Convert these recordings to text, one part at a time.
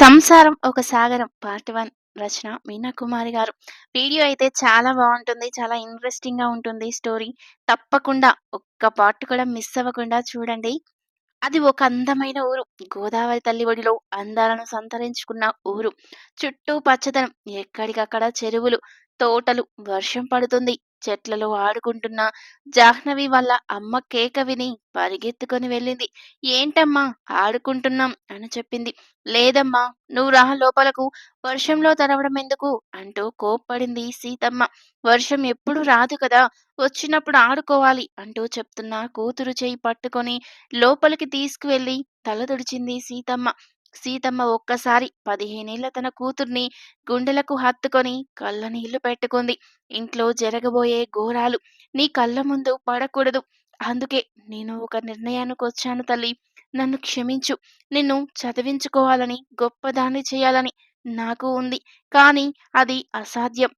సంసారం ఒక సాగరం. Part one Rachana Meena Kumari garu. Video అయితే చాలా బాగుంటుంది. చాలా ఇంట్రెస్టింగ్గా ఉంటుంది స్టోరీ. తప్పకుండా ఒక్క పార్ట్ కూడా మిస్ అవ్వకుండా చూడండి. అది ఒక అందమైన ఊరు. గోదావరి తల్లి ఒడిలో అందాలను సంతరించుకున్న ఊరు. చుట్టూ పచ్చదనం ఎక్కడికక్కడ చెరువులు తోటలు వర్షం పడుతుంది. చెట్లలో ఆడుకుంటున్న జాహ్నవి వాళ్ళ అమ్మ కేక విని పరిగెత్తుకొని వెళ్ళింది. ఏంటమ్మా ఆడుకుంటున్నాం అని చెప్పింది. లేదమ్మా నువ్వు రా లోపలకు వర్షంలో తడవడం ఎందుకు? అంటూ కోప్పడింది సీతమ్మ. వర్షం ఎప్పుడు రాదు కదా వచ్చినప్పుడు ఆడుకోవాలి అంటూ చెప్తున్న కూతురు చేయి పట్టుకొని లోపలికి తీసుకువెళ్ళి తల తుడిచింది సీతమ్మ. సీతమ్మ ఒక్కసారి పదిహేనేళ్ళ తన కూతుర్ని గుండెలకు హత్తుకొని కళ్ళ నీళ్ళు పెట్టుకుంది. ఇంట్లో జరగబోయే ఘోరాలు నీ కళ్ళ ముందు పడకూడదు. అందుకే నేను ఒక నిర్ణయానికి వచ్చాను తల్లి. నన్ను క్షమించు. నిన్ను చదివించుకోవాలని గొప్పదాన్ని చేయాలని నాకు ఉంది. కానీ అది అసాధ్యం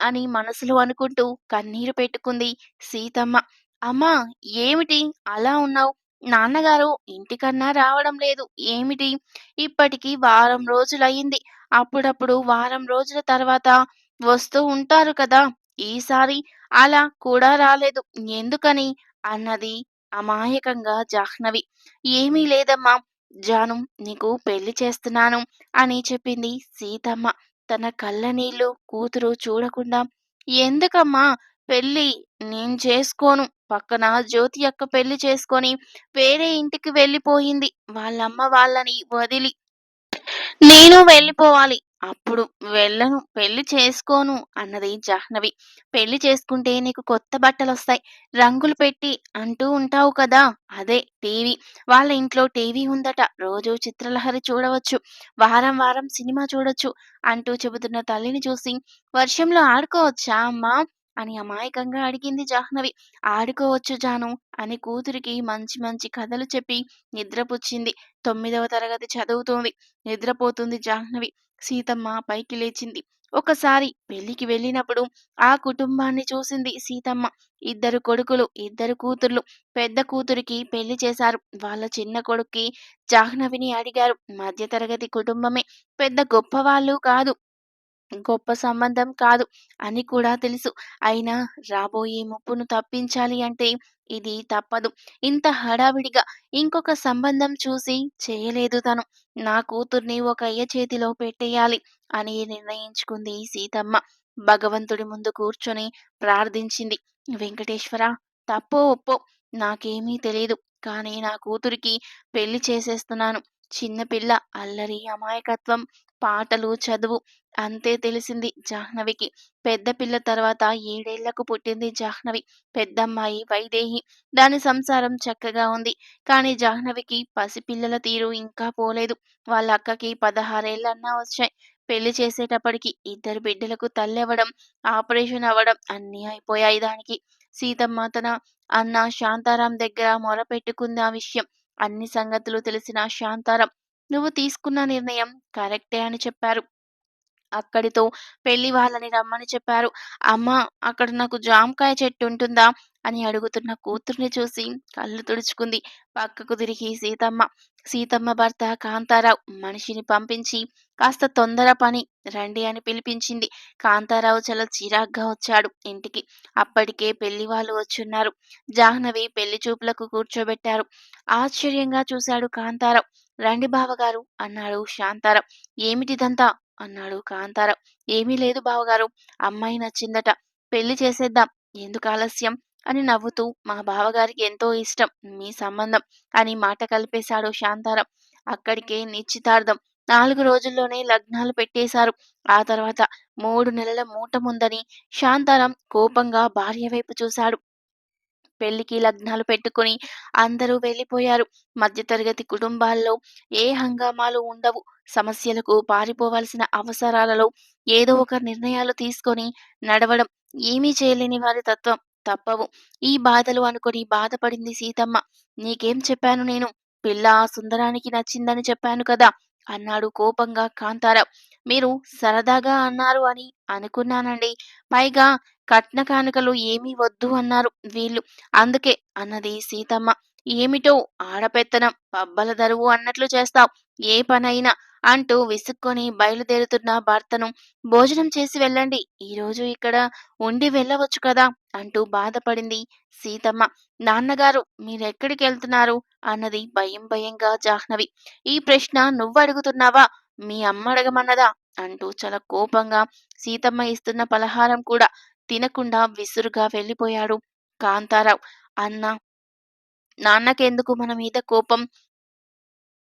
అని మనసులో అనుకుంటూ కన్నీరు పెట్టుకుంది సీతమ్మ. అమ్మా ఏమిటి? అలా ఉన్నావు? నాన్నగారు ఇంటికన్నా రావడం లేదు. ఏమిటి? ఇప్పటికి వారం రోజులయ్యింది. అప్పుడప్పుడు వారం రోజుల తర్వాత వస్తూ ఉంటారు కదా! ఈసారి అలా కూడా రాలేదు. ఎందుకని? అన్నది అమాయకంగా జాహ్నవి. ఏమీ లేదమ్మా. జాను నీకు పెళ్ళి చేస్తున్నాను అని చెప్పింది సీతమ్మ. తన కళ్ళ నీళ్ళు కూతురు చూడకుండా. ఎందుకమ్మా? పెళ్ళి నేను చేసుకోను. పక్కన జ్యోతి యొక్క పెళ్ళి చేసుకొని వేరే ఇంటికి వెళ్ళిపోయింది. వాళ్ళమ్మ వాళ్ళని వదిలి నేను వెళ్ళిపోవాలి. అప్పుడు వెళ్ళను పెళ్ళి చేసుకోను అన్నది జాహ్నవి. పెళ్ళి చేసుకుంటే నీకు కొత్త బట్టలు వస్తాయి రంగులు పెట్టి అంటూ ఉంటావు కదా? అదే టీవీ. వాళ్ళ ఇంట్లో టీవీ ఉందట. రోజు చిత్రలహరి చూడవచ్చు. వారం వారం సినిమా చూడొచ్చు అంటూ చెబుతున్న తల్లిని చూసి వర్షంలో ఆడుకోవచ్చా అమ్మా? అని అమాయకంగా అడిగింది జాహ్నవి. ఆడుకోవచ్చు జాను అని కూతురికి మంచి మంచి కథలు చెప్పి నిద్రపుచ్చింది. తొమ్మిదవ తరగతి చదువుతోంది. నిద్రపోతుంది జాహ్నవి. సీతమ్మ పైకి లేచింది. ఒకసారి పెళ్ళికి వెళ్ళినప్పుడు ఆ కుటుంబాన్ని చూసింది సీతమ్మ. ఇద్దరు కొడుకులు ఇద్దరు కూతుర్లు. పెద్ద కూతురికి పెళ్ళి చేశారు. వాళ్ళ చిన్న కొడుక్కి జాహ్నవిని అడిగారు. మధ్యతరగతి కుటుంబమే. పెద్ద గొప్ప వాళ్ళు కాదు. గొప్ప సంబంధం కాదు అని కూడా తెలుసు. అయినా రాబోయే ముప్పును తప్పించాలి అంటే ఇది తప్పదు. ఇంత హడావిడిగా ఇంకొక సంబంధం చూసి చేయలేదు తను. నా కూతుర్ని ఒక అయ్య చేతిలో పెట్టేయాలి అని నిర్ణయించుకుంది సీతమ్మ. భగవంతుడి ముందు కూర్చొని ప్రార్థించింది. వెంకటేశ్వర తప్పో ఒప్పో నాకేమీ తెలియదు కానీ నా కూతురికి పెళ్ళి చేసేస్తున్నాను. చిన్నపిల్ల అల్లరి అమాయకత్వం పాటలు చదువు అంతే తెలిసింది జాహ్నవికి. పెద్ద పిల్ల తర్వాత ఏడేళ్ళకు పుట్టింది జాహ్నవి. పెద్దమ్మాయి వైదేహి. దాని సంసారం చక్కగా ఉంది. కానీ జాహ్నవికి పసిపిల్లల తీరు ఇంకా పోలేదు. వాళ్ళ అక్కకి పదహారేళ్ళన్నా వచ్చాయి. పెళ్ళి చేసేటప్పటికి ఇద్దరు బిడ్డలకు తల్లెవ్వడం ఆపరేషన్ అవ్వడం అన్నీ అయిపోయాయి దానికి. సీతమ్మ తన అన్న శాంతారాం దగ్గర మొరపెట్టుకుంది ఆ విషయం. అన్ని సంగతులు తెలిసిన శాంతారాం నువ్వు తీసుకున్న నిర్ణయం కరెక్టే అని చెప్పారు. అక్కడితో పెళ్ళి వాళ్ళని రమ్మని చెప్పారు. అమ్మ అక్కడ నాకు జామకాయ చెట్టు ఉంటుందా? అని అడుగుతున్న కూతుర్ని చూసి కళ్ళు తుడుచుకుంది. పక్కకు తిరిగి సీతమ్మ. సీతమ్మ భర్త కాంతారావు మనిషిని పంపించి కాస్త తొందర పని రండి అని పిలిపించింది. కాంతారావు చాలా చిరాగ్గా వచ్చాడు. ఇంటికి అప్పటికే పెళ్ళి వాళ్ళు వచ్చున్నారు. జాహ్నవి పెళ్ళి చూపులకు కూర్చోబెట్టారు. ఆశ్చర్యంగా చూశాడు కాంతారావు. రండి బావగారు అన్నాడు శాంతారావు ఏమిటిదంతా అన్నాడు కాంతారావు ఏమీ లేదు బావగారు అమ్మాయి నచ్చిందట. పెళ్ళి చేసేద్దాం. ఎందుకు ఆలస్యం? అని నవ్వుతూ మా బావగారికి ఎంతో ఇష్టం మీ సంబంధం అని మాట కలిపేశాడు శాంతారాం. అక్కడికే నిశ్చితార్థం. నాలుగు రోజుల్లోనే లగ్నాలు పెట్టేశారు. ఆ తర్వాత మూడు నెలల మూట ముందని కోపంగా భార్య వైపు చూశాడు. పెళ్ళికి లగ్నాలు పెట్టుకుని అందరూ వెళ్ళిపోయారు. మధ్యతరగతి కుటుంబాల్లో ఏ హంగామాలు ఉండవు. సమస్యలకు పారిపోవాల్సిన అవసరాలలో ఏదో ఒక నిర్ణయాలు తీసుకొని నడవడం ఏమీ చేయలేని వారి తత్వం తప్పవు. ఈ బాధలు అనుకొని బాధపడింది సీతమ్మ. నీకేం చెప్పాను నేను? పిల్ల సుందరానికి నచ్చిందని చెప్పాను కదా అన్నాడు కోపంగా కాంతారావు. మీరు సరదాగా అన్నారు అని అనుకున్నానండి. పైగా కట్న కానుకలు ఏమీ వద్దు అన్నారు వీళ్ళు. అందుకే అన్నది సీతమ్మ. ఏమిటో ఆడపెత్తనం పబ్బల దరువు అన్నట్లు చేస్తావు. ఏ పనైనా అంటూ విసుక్కొని బయలుదేరుతున్న భర్తను భోజనం చేసి వెళ్ళండి ఈరోజు ఇక్కడ ఉండి వెళ్ళవచ్చు కదా అంటూ బాధపడింది సీతమ్మ. నాన్నగారు మీరెక్కడికి వెళ్తున్నారు? అన్నది భయం భయంగా జాహ్నవి. ఈ ప్రశ్న నువ్వు అడుగుతున్నావా? మీ అమ్మ అడగమన్నదా? అంటూ చాలా కోపంగా సీతమ్మ ఇస్తున్న పలహారం కూడా తినకుండా విసురుగా వెళ్ళిపోయాడు కాంతారావు. అన్న నాన్నకెందుకు మన మీద కోపం?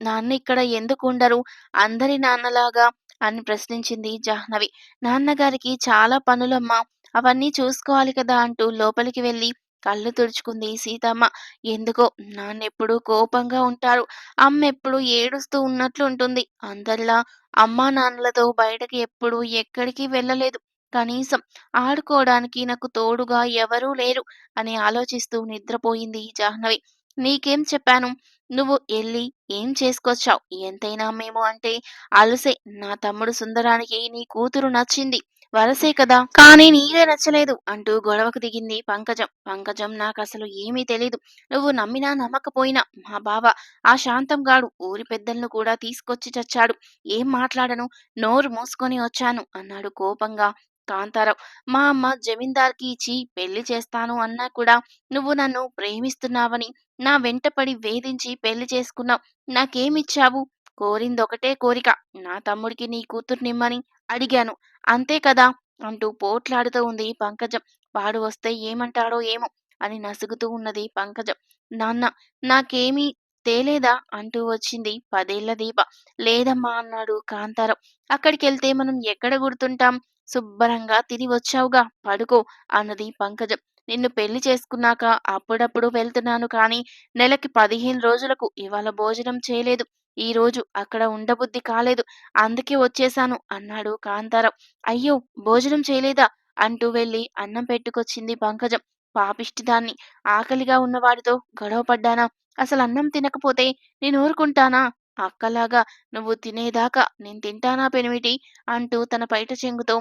నాన్న ఇక్కడ ఎందుకు ఉండరు? అందరి నాన్నలాగా అని ప్రశ్నించింది జాహ్నవి. నాన్నగారికి చాలా పనులమ్మా అవన్నీ చూసుకోవాలి కదా అంటూ లోపలికి వెళ్ళి కళ్ళు తుడుచుకుంది సీతమ్మ. ఎందుకో నాన్నెప్పుడు కోపంగా ఉంటారు. అమ్మ ఎప్పుడు ఏడుస్తూ ఉన్నట్లు ఉంటుంది అందరిలా అమ్మా నాన్నలతో బయటకి ఎప్పుడు ఎక్కడికి వెళ్ళలేదు. కనీసం ఆడుకోవడానికి నాకు తోడుగా ఎవరూ లేరు అని ఆలోచిస్తూ నిద్రపోయింది జాహ్నవి. నీకేం చెప్పాను? నువ్వు ఎల్లి ఏం చేసుకొచ్చావు? ఎంతైనా మేము అంటే అలసే. నా తమ్ముడు సుందరానికి నీ కూతురు నచ్చింది. వరసే కదా? కానీ నీరే నచ్చలేదు అంటూ గొడవకు దిగింది పంకజం. పంకజం నాకు అసలు ఏమీ తెలీదు. నువ్వు నమ్మినా నమ్మకపోయినా మా బావ ఆ శాంతం గాడు ఊరి పెద్దలను కూడా తీసుకొచ్చి చచ్చాడు. ఏం మాట్లాడను? నోరు మూసుకొని వచ్చాను అన్నాడు కోపంగా కాంతారావు. మా అమ్మ జమీందార్కి ఇచ్చి పెళ్ళి చేస్తాను అన్నా కూడా నువ్వు నన్ను ప్రేమిస్తున్నావని నా వెంటపడి వేధించి పెళ్ళి చేసుకున్నావు. నాకేమిచ్చావు? కోరిందొకటే కోరిక. నా తమ్ముడికి నీ కూతుర్నిమ్మని అడిగాను. అంతే కదా? అంటూ పోట్లాడుతూ ఉంది పంకజం. వాడు వస్తే ఏమంటాడో ఏమో అని నసుగుతూ ఉన్నది పంకజం. నాన్న నాకేమీ తేలేదా అంటూ వచ్చింది పదేళ్ళ దీప. లేదమ్మా అన్నాడు కాంతారం అక్కడికెళ్తే మనం ఎక్కడ గుర్తుంటాం? శుభ్రంగా తిరిగి వచ్చావుగా పడుకో అన్నది పంకజం. నిన్ను పెళ్ళి చేసుకున్నాక అప్పుడప్పుడు వెళ్తున్నాను కానీ నెలకి పదిహేను రోజులకు ఇవాళ భోజనం చేయలేదు. ఈ రోజు అక్కడ ఉండబుద్ధి కాలేదు. అందుకే వచ్చేశాను అన్నాడు కాంతారం అయ్యో భోజనం చేయలేదా? అంటూ వెళ్ళి అన్నం పెట్టుకొచ్చింది పంకజం. పాపిష్టిదాన్ని ఆకలిగా ఉన్నవాడితో గొడవ పడ్డానా? అసలు అన్నం తినకపోతే నేను ఊరుకుంటానా? అక్కలాగా నువ్వు తినేదాకా నేను తింటానా పెనిమిటి? అంటూ తన పైట చెంగుతో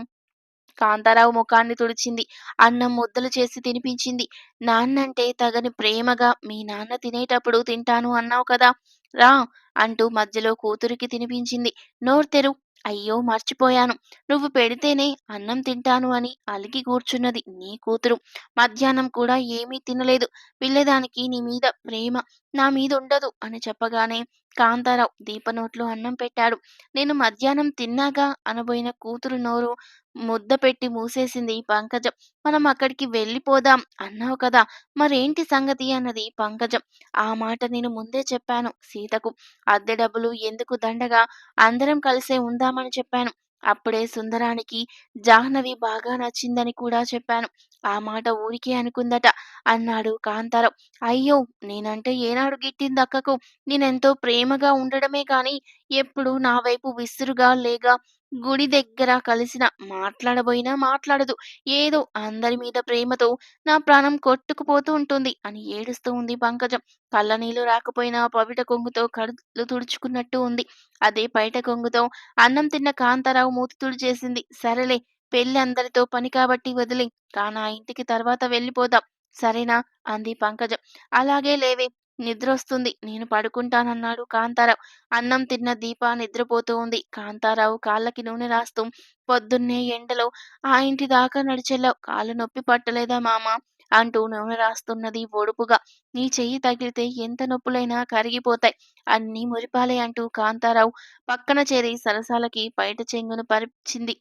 కాంతారావు ముఖాన్ని తుడిచింది. అన్నం ముద్దలు చేసి తినిపించింది. నాన్నంటే తగని ప్రేమగా మీ నాన్న తినేటప్పుడు తింటాను అన్నావు కదా రా అంటూ మధ్యలో కూతురికి తినిపించింది. నోరు తెరు. అయ్యో మర్చిపోయాను. నువ్వు పెడితేనే అన్నం తింటాను అని అలిగి కూర్చున్నది నీ కూతురు. మధ్యాహ్నం కూడా ఏమీ తినలేదు. పిల్లదానికి నీ మీద ప్రేమ నా మీద ఉండదు అని చెప్పగానే కాంతారావు దీపనోట్లో అన్నం పెట్టాడు. నేను మధ్యాహ్నం తిన్నాగా అనబోయిన కూతురు నోరు ముద్ద పెట్టి మూసేసింది పంకజం. మనం అక్కడికి వెళ్ళిపోదాం అన్నావు కదా! మరేంటి సంగతి అన్నది పంకజం. ఆ మాట నేను ముందే చెప్పాను సీతకు. అద్దె డబ్బులు ఎందుకు దండగా? అందరం కలిసే ఉందామని చెప్పాను. అప్పుడే సుందరానికి జాహ్నవి బాగా నచ్చిందని కూడా చెప్పాను. ఆ మాట ఊరికే అనుకుందట అన్నాడు కాంతారావు. అయ్యో! నేనంటే ఏనాడు గిట్టింది అక్కకు. నేనెంతో ప్రేమగా ఉండడమే కాని ఎప్పుడు నా వైపు విసురుగా లేగా గుడి దగ్గర కలిసిన మాట్లాడబోయినా మాట్లాడదు. ఏదో అందరి మీద ప్రేమతో నా ప్రాణం కొట్టుకుపోతూ ఉంటుంది అని ఏడుస్తూ ఉంది పంకజం. కళ్ళనీళ్ళు రాకపోయినా పవిట కొంగుతో కళ్ళు తుడుచుకున్నట్టు ఉంది. అదే బయట కొంగుతో అన్నం తిన్న కాంతారావు మూతి తుడిచేసింది. సరేలే పెళ్ళి అందరితో పని కాబట్టి వదిలే. కానా ఇంటికి తర్వాత వెళ్ళిపోదాం. సరేనా? అంది పంకజం. అలాగే లేవే. నిద్రొస్తుంది. నేను పడుకుంటానన్నాడు కాంతారావు. అన్నం తిన్న దీప నిద్రపోతూ ఉంది. కాంతారావు కాళ్ళకి నూనె రాస్తూ పొద్దున్నే ఎండలో ఆ ఇంటి దాకా నడిచెళ్ళావు. కాళ్ళు నొప్పి పట్టలేదా మామ? అంటూ నూనె రాస్తున్నది ఒడుపుగా. నీ చెయ్యి తగిలితే ఎంత నొప్పులైనా కరిగిపోతాయి. అన్నీ మురిపాలే అంటూ కాంతారావు పక్కన చేరి సరసాలకి బయట చెంగును పరిచింది.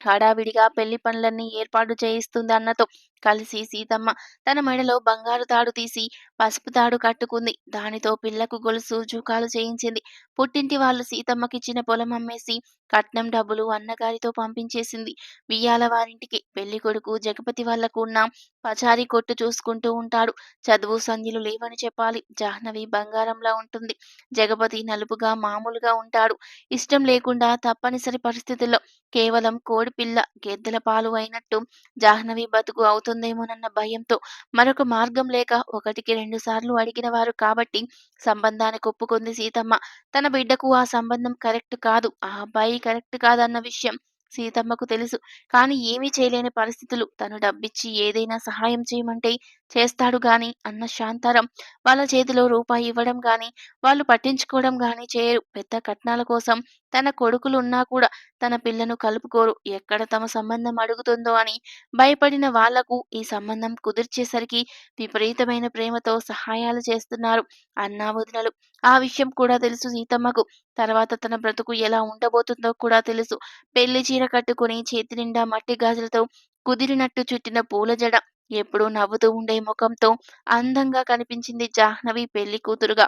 హడావిడిగా పెళ్ళి పనులన్నీ ఏర్పాటు చేయిస్తుంది అన్నతో కలిసి సీతమ్మ తన మెడలో బంగారు తాడు తీసి పసుపు తాడు కట్టుకుంది. దానితో పిల్లకు గొలుసు జూకాలు చేయించింది. పుట్టింటి వాళ్ళు సీతమ్మకిచ్చిన పొలం అమ్మేసి కట్నం డబ్బులు అన్నగారితో పంపించేసింది. వియ్యాల వారింటికి పెళ్ళి కొడుకు జగపతి వాళ్ళకు ఉన్న పచారీ కొట్టు చూసుకుంటూ ఉంటాడు. చదువు సంధ్యలు లేవని చెప్పాలి. జాహ్నవి బంగారంలా ఉంటుంది. జగపతి నలుపుగా మామూలుగా ఉంటాడు. ఇష్టం లేకుండా తప్పనిసరి పరిస్థితుల్లో కేవలం కోడిపిల్ల గెద్దెల పాలు అయినట్టు జాహ్నవి బతుకు అవుతుందేమోనన్న భయంతో. మరొక మార్గం లేక ఒకటికి రెండు సార్లు అడిగిన వారు కాబట్టి సంబంధానికి ఒప్పుకుంది సీతమ్మ. తన బిడ్డకు ఆ సంబంధం కరెక్ట్ కాదు. ఆ అబ్బాయి కరెక్ట్ కాదన్న విషయం సీతమ్మకు తెలుసు. కానీ ఏమీ చేయలేని పరిస్థితులు. తను డబ్బిచ్చి ఏదైనా సహాయం చేయమంటే చేస్తాడు గాని అన్న శాంతారం వాళ్ళ చేతిలో రూపాయి ఇవ్వడం గాని వాళ్ళు పట్టించుకోవడం గాని చేయరు. పెద్ద కట్నాల కోసం తన కొడుకులు ఉన్నా కూడా తన పిల్లను కలుపుకోరు. ఎక్కడ తమ సంబంధం అడుగుతుందో అని భయపడిన వాళ్ళకు ఈ సంబంధం కుదిర్చేసరికి విపరీతమైన ప్రేమతో సహాయాలు చేస్తున్నారు అన్నా, వదినలు. ఆ విషయం కూడా తెలుసు సీతమ్మకు. తర్వాత తన బ్రతుకు ఎలా ఉండబోతుందో కూడా తెలుసు. పెళ్ళి చీర కట్టుకుని చేతి నిండా మట్టి గాజులతో కుదిరినట్టు చుట్టిన పూల జడ, ఎప్పుడూ నవ్వుతూ ఉండే ముఖంతో అందంగా కనిపించింది జాహ్నవి పెళ్ళి కూతురుగా.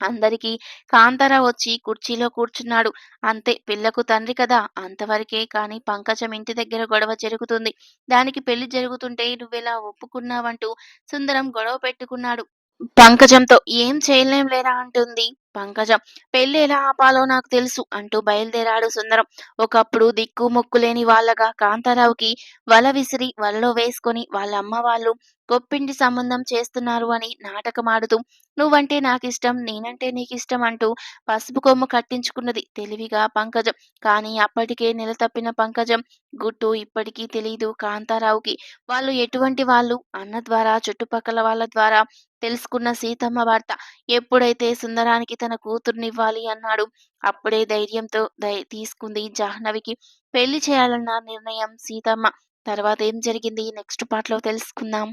అందరికీ కాంతారావు వచ్చి కుర్చీలో కూర్చున్నాడు. అంతే పిల్లకు తండ్రి కదా అంతవరకే కానీ పంకజం ఇంటి దగ్గర గొడవ జరుగుతుంది. దానికి పెళ్ళి జరుగుతుంటే నువ్వెలా ఒప్పుకున్నావంటూ సుందరం గొడవ పెట్టుకున్నాడు. పంకజంతో ఏం చేయలేం లేరా అంటుంది పంకజం. పెళ్ళి ఎలా ఆపాలో నాకు తెలుసు అంటూ బయలుదేరాడు సుందరం. ఒకప్పుడు దిక్కు మొక్కులేని వాళ్ళగా కాంతారావుకి వల విసిరి వలలో వేసుకొని వాళ్ళ అమ్మ వాళ్ళు గొప్పింటి సంబంధం చేస్తున్నారు అని నాటకమాడుతూ నువ్వంటే నాకిష్టం నేనంటే నీకిష్టం అంటూ పసుపు కొమ్ము కట్టించుకున్నది తెలివిగా పంకజం. కానీ అప్పటికే నెల తప్పిన పంకజం గుట్టు ఇప్పటికీ తెలియదు కాంతారావుకి. వాళ్ళు ఎటువంటి వాళ్ళు అన్న ద్వారా చుట్టుపక్కల వాళ్ళ ద్వారా తెలుసుకున్న సీతమ్మ వార్త ఎప్పుడైతే సుందరానికి తన కూతుర్నివ్వాలి అన్నాడు అప్పుడే ధైర్యంతో తీసుకుంది జాహ్నవికి పెళ్ళి చేయాలన్న నిర్ణయం సీతమ్మ. తర్వాత ఏం జరిగింది నెక్స్ట్ పార్ట్లో తెలుసుకుందాం.